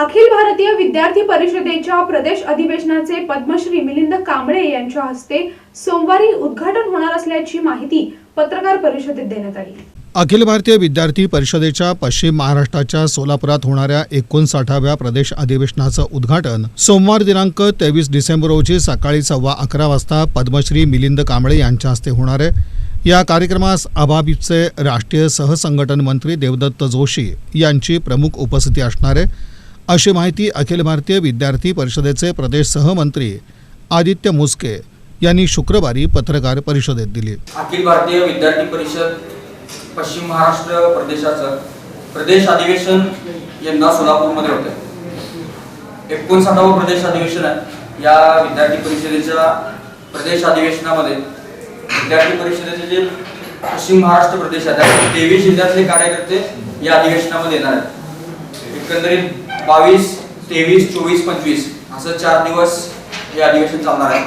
अखिल भारतीय विद्यार्थी परिषदेच्या प्रदेश अधिवेशनाचे पद्मश्री मिलिंद कांबळे यांच्या हस्ते सोमवारी उद्घाटन होणार असल्याची माहिती पत्रकार परिषदेत देण्यात आली. अखिल भारतीय विद्यार्थी परिषदेच्या पश्चिम महाराष्ट्राच्या सोलापुरात होणाऱ्या एकोणसाठाव्या प्रदेश अधिवेशनाचं उद्घाटन सोमवार दिनांक तेवीस डिसेंबर रोजी सकाळी सव्वा अकरा वाजता पद्मश्री मिलिंद कांबळे यांच्या हस्ते होणार आहे. या कार्यक्रमास अभाविपचे राष्ट्रीय सहसंघटन मंत्री देवदत्त जोशी यांची प्रमुख उपस्थिती असणार आहे. अशी माहिती अखिल भारतीय विद्यार्थी परिषदेचे प्रदेश सहमंत्री आदित्य मुस्के यांनी शुक्रवारी पत्रकार परिषदेत दिली. अखिल भारतीय विद्यार्थी परिषद पश्चिम महाराष्ट्र प्रदेशाचं प्रदेश अधिवेशन यंदा सोलापूरमध्ये होतं एकोणसाठावं प्रदेश अधिवेशन आहे. या विद्यार्थी परिषदेच्या प्रदेश अधिवेशनामध्ये विद्यार्थी परिषदेचे जे पश्चिम महाराष्ट्र प्रदेश आहे तेवीस जिल्ह्यातले कार्यकर्ते या अधिवेशनामध्ये येणार आहेत. एकंदरीत बावीस तेवीस चोवीस पंचवीस. असं चार दिवस हे अधिवेशन चालणार आहे.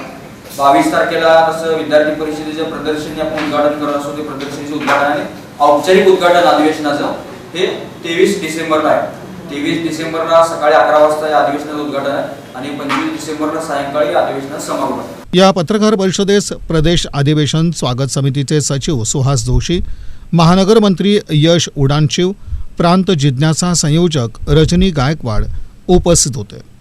बावीस तारखेला असं विद्यार्थी परिषदेचं प्रदर्शन आपण उद्घाटन करत असतो ते प्रदर्शनीचं उद्घाटन आहे. औपचारिक उद्घाटन अधिवेशनाचं. हे तेवीस डिसेंबरला आहे. तेवीस डिसेंबरला सकाळी अकरा वाजता या अधिवेशनाचं उद्घाटन आहे. आणि पंचवीस डिसेंबरला सायंकाळी अधिवेशनात अधिवेशनाचं समारोप आहे. या पत्रकार परिषदेस प्रदेश अधिवेशन स्वागत समितीचे सचिव सुहास जोशी महानगर मंत्री यश उडानशिव प्रांत जिज्ञासा संयोजक रजनी गायकवाड उपस्थित होते.